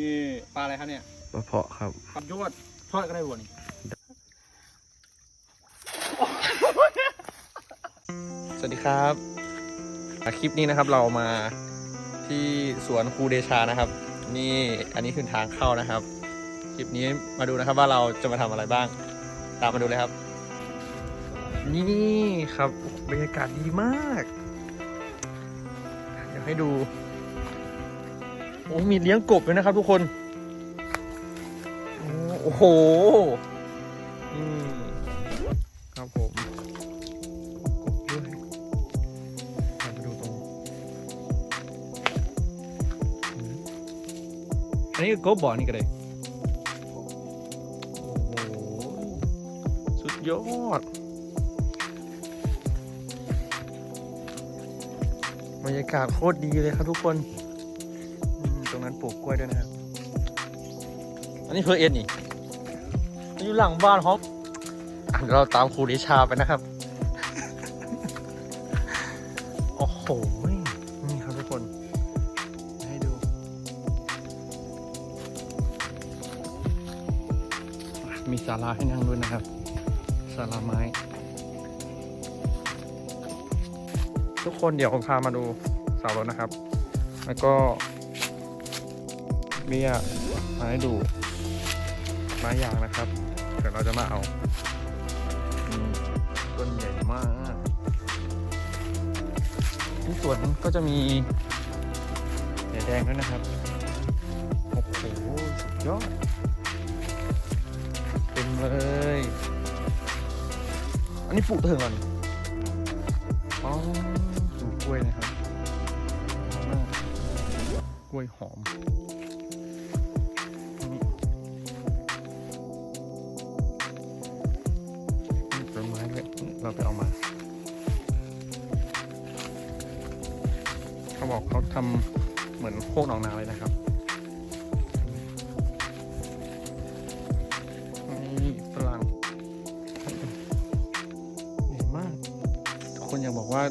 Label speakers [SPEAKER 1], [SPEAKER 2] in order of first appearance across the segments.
[SPEAKER 1] นี่ปลาอะไรครับเนี่ย
[SPEAKER 2] ปลาเพาะครับ
[SPEAKER 1] ปลายวดทอดก็ได้บ่นี่
[SPEAKER 2] สวัสดีครับอะคลิปนี้นะครับเรามาที่สวนครูเดชานะครับ นี่อันนี้คือทางเข้านะครับ คลิปนี้มาดูนะครับว่าเราจะมาทำอะไรบ้าง ตามมาดูเลยครับ นี่ครับบรรยากาศดีมาก เดี๋ยวให้ดูโอ้มีเลี้ยงกบด้วยนะครับทุกคนโอ้โหอืมครับผมกบด้วยมาดูตรงอันนี้กบบ่อนี่ก็เลยโอ้โหสุดยอดบรรยากาศโคตรดีเลยครับทุกคน ปลูกกล้วยด้วยนะครับ อันนี้เพอเอ็นนี่อยู่หลังบ้านเขาอะเดี๋ยวเราตามครูดิชาไปนะครับ โอ้โห นี่ครับทุกคน ให้ดู มีศาลาให้นั่งด้วยนะครับศาลาไม้ ทุกคนเดี๋ยวผมพามาดูเสารถนะครับ แล้วก็ เบียร์มาให้ดูไม้ยางนะครับ เดี๋ยวเราจะมาเอาต้นใหญ่มากที่สวนก็จะมีเดี๋ยวแดงด้วยนะครับโอ้โหสุดยอดเต็มเลย อันนี้ปลูกเถิงก่อนอ๋อปลูกกล้วยนะครับ กล้วยหอม เราไปเอามา เขาบอกเขาทำเหมือนโคกหนองนาเลยนะครับนี่ฝรั่งใหญ่มาก ทุกคนอยากบอกว่า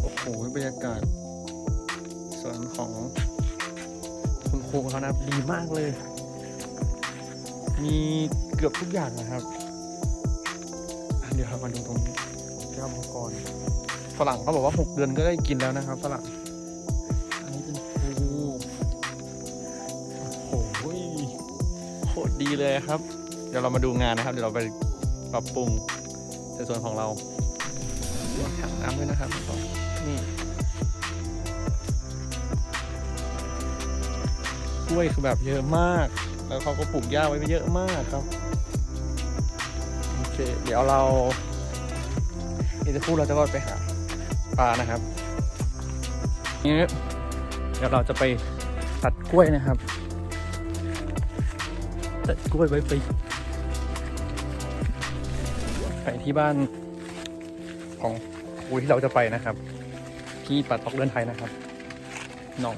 [SPEAKER 2] โอ้โหบรรยากาศสวนของคุณครูเขานะดีมากเลย มีเกือบทุกอย่างนะครับ เดี๋ยวเรามาดูตรงนี้ แก้วมังกรฝรั่งเขาบอกว่า 6 เดือนก็ได้กินแล้วนะครับฝรั่งอันนี้เป็นครูโอ้โหโคตรดีเลยครับ เดี๋ยวเรามาดูงานนะครับ เดี๋ยวเราไปปรับปรุงในส่วนของเราถังน้ำด้วยนะครับนี่กล้วยคือแบบเยอะมาก แล้วเขาก็ปลูกหญ้าไว้เยอะมากครับ โอเค เดี๋ยวเรา อีกสักครู่เราจะก็ไปหาปลานะครับนี้เดี๋ยวเราจะไปตัดกล้วยนะครับ ตัดกล้วยไว้ไปไปที่บ้านของครูที่เราจะไปนะครับ ที่ปัดตอกเดินไทยนะครับน้อง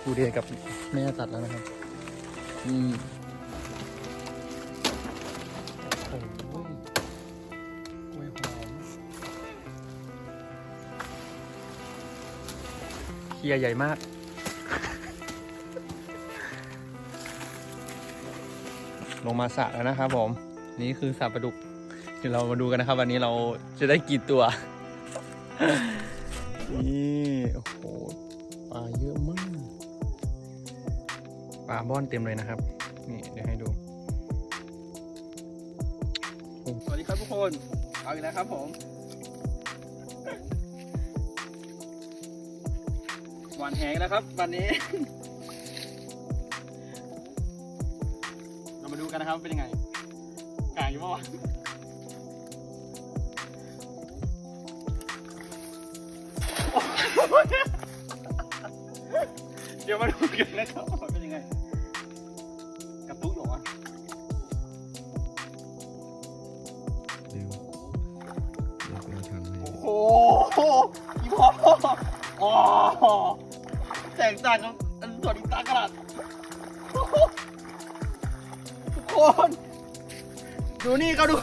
[SPEAKER 2] ครูเดียกับแม่ตัดแล้วนะครับนี่โียใหญ่มาก ลงมาสระแล้วนะครับผม นี่คือสระปลาดุกเดี๋ยวเรามาดูกันนะครับ วันนี้เราจะได้กี่ตัว นี่โอ้โหปลาเยอะมากปลาบ้อนเต็มเลยนะครับ นี่เดี๋ยวให้ดู
[SPEAKER 1] สวัสดีครับทุกคน เอาอีกแล้วครับผม หวานแหงแล้วครับ วันนี้ เรามาดูกันนะครับเป็นยังไงกลางอยู่ปะวะเดี๋ยวมาดูกันนะครับว่าเป็นยังไงกระตุกอยู่วะโอ้โหอีพ่อโอ้โห แตกต่างกับอันสนอีกตากระดาษทุกคน ดูนี่เขาดู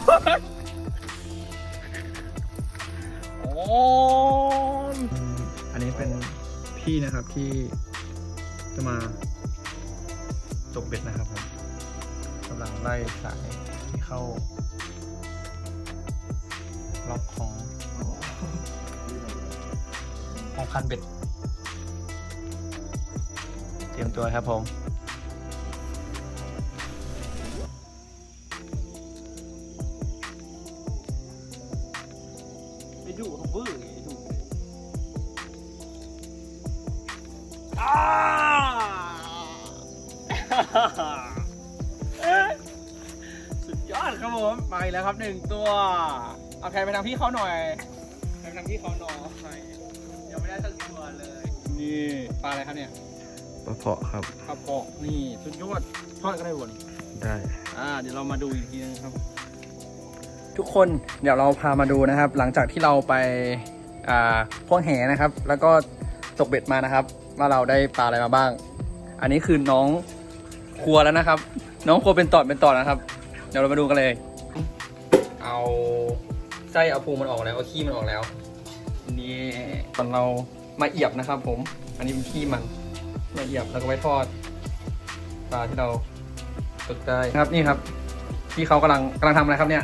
[SPEAKER 1] โอ้
[SPEAKER 2] อันนี้เป็นพี่นะครับที่จะมาตกเบ็ดนะครับผมกำลังไล่สายที่เข้าล็อกของของคันเบ็ด เตรียมตัวครับผม
[SPEAKER 1] ไปดูเขาเบื่อไงดูอ้าสุดยอดครับผมมาอีกแล้วครับหนึ่งตัว เอาใครไปทางพี่เขาหน่อยใครไปทางพี่เขาหน่อยยังไม่ได้สักตัวเลย นี่ปลาอะไรครับเนี่ย
[SPEAKER 2] ปลาเพาะครับ
[SPEAKER 1] ปลาเปาะนี่สุดยอดทอดก็ได้วน
[SPEAKER 2] ได้
[SPEAKER 1] อ่าเดี๋ยวเรามาดูอีกทีนึงครับ
[SPEAKER 2] ทุกคนเดี๋ยวเราพามาดูนะครับ หลังจากที่เราไปอ่าพ่วงแหนะครับ แล้วก็ตกเบ็ดมานะครับ ว่าเราได้ปลาอะไรมาบ้าง อันนี้คือน้องครัวแล้วนะครับ น้องครัวเป็นตอดเป็นตอดนะครับ เดี๋ยวเรามาดูกันเลย เอาไส้เอาพุงมันออกแล้วเอาขี้มันออกแล้วนี่ตอนเรามาเอียบนะครับ ผม อันนี้เป็นขี้มัน มาเอียบแล้วก็ไว้ทอดปลาที่เราตกได้ครับนี่ครับพี่เขากำลังกำลังทำอะไรครับเนี่ย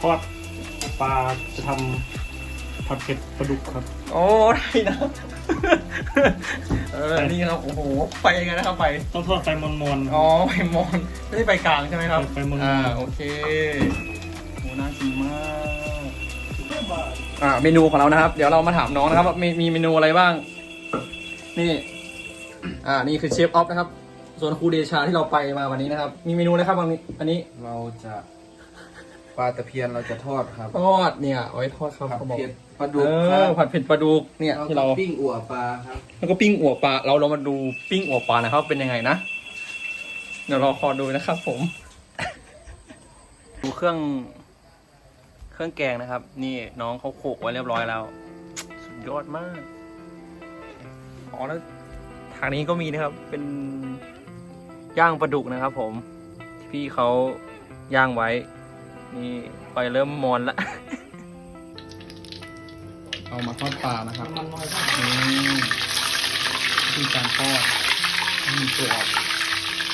[SPEAKER 3] ทอดปลาจะทำผัดเผ็ดปลาดุกครับ
[SPEAKER 2] โอ้ได้นะเออนี่ครับโอ้โหไปยังไงนะครับไป
[SPEAKER 3] ต้องทอดไฟมอนๆ
[SPEAKER 2] อ๋อไปมอนไม่ได้ไปกลางใช่ไหมครับ
[SPEAKER 3] ไปมอนๆ
[SPEAKER 2] อ่าโอเคโอ้น่ากินมากอ่าเมนูของเรานะครับ เดี๋ยวเรามาถามน้องนะครับว่ามีมีเมนูอะไรบ้าง นี่ อ่านี่คือเชฟออฟนะครับ ส่วนครูเดชาที่เราไปมาวันนี้นะครับ มีเมนูอะไรครับวันนี้อันนี้
[SPEAKER 4] เราจะปลาตะเพียนเราจะทอดครับ
[SPEAKER 2] ทอดเนี่ยเอาไว้ทอดครับ
[SPEAKER 4] ผัด
[SPEAKER 2] เขาบอก
[SPEAKER 4] เผ็ดปลาดุก
[SPEAKER 2] เอ
[SPEAKER 4] ครั
[SPEAKER 2] อบผัดเผ็ดปลาดุกเนี่ย
[SPEAKER 4] เรา
[SPEAKER 2] ที่
[SPEAKER 4] ก็
[SPEAKER 2] เรา
[SPEAKER 4] ปิ้งอั่วปลาครับ
[SPEAKER 2] แล้วก็ปิ้งอัวปลาเราเรามาดูปิ้งอัวปลานะครับ เป็นยังไงนะ เดี๋ยวเราขอดูนะครับ ผม ดูเครื่อง เครื่องแกงนะครับ นี่น้องเขาโขลกไว้เรียบร้อยแล้ว สุดยอดมากอ๋อแล้ว ทางนี้ก็มีนะครับ เป็นย่างปลาดุกนะครับ ผมที่พี่เขาย่างไว้ นี่ไฟเริ่มมอนละ เอามาทอดปลานะครับ
[SPEAKER 3] มันน้อยมาก
[SPEAKER 2] นี่วิธีการทอดให้มีตัวออก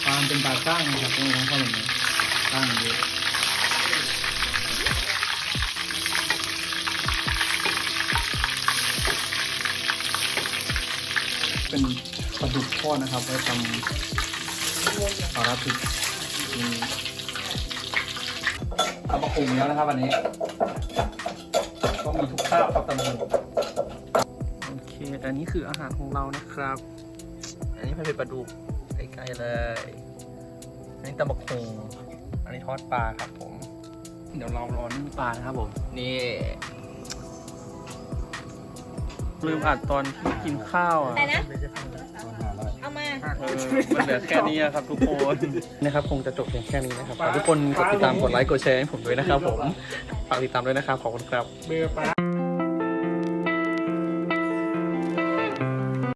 [SPEAKER 2] ปลาเป็นปลาก้างนะครับต้องต้องเข้าแบบนี้ก้างมันเยอะเป็นป ลาดุกทอดนะครับ ไว้ทำปลาราพิกมีเอามาปรุงแล้วนะครับวันนี้ต้องมีทุกข้าวครับตำลึงโอเคอันนี้คืออาหารของเรานะครับ อันนี้เป็นปลาดุกใกล้ๆเลย อันนี้ตำบักคงอันนี้ทอดปลาครับผม เดี๋ยวเรารอนึ่งปลานะครับผม นี่ ลืมอัดตอนที่กินข้าวอะ
[SPEAKER 5] อะไรนะ เอามา
[SPEAKER 2] เออมันเหลือแค่นี้อะครับทุกคนนะครับคงจะจบเพียงแค่นี้นะครับฝากทุกคนกดติดตามกดไลค์กดแชร์ให้ผมด้วยนะครับผมฝากติดตามด้วยนะครับขอบคุณครับ
[SPEAKER 3] เบอร์ปลา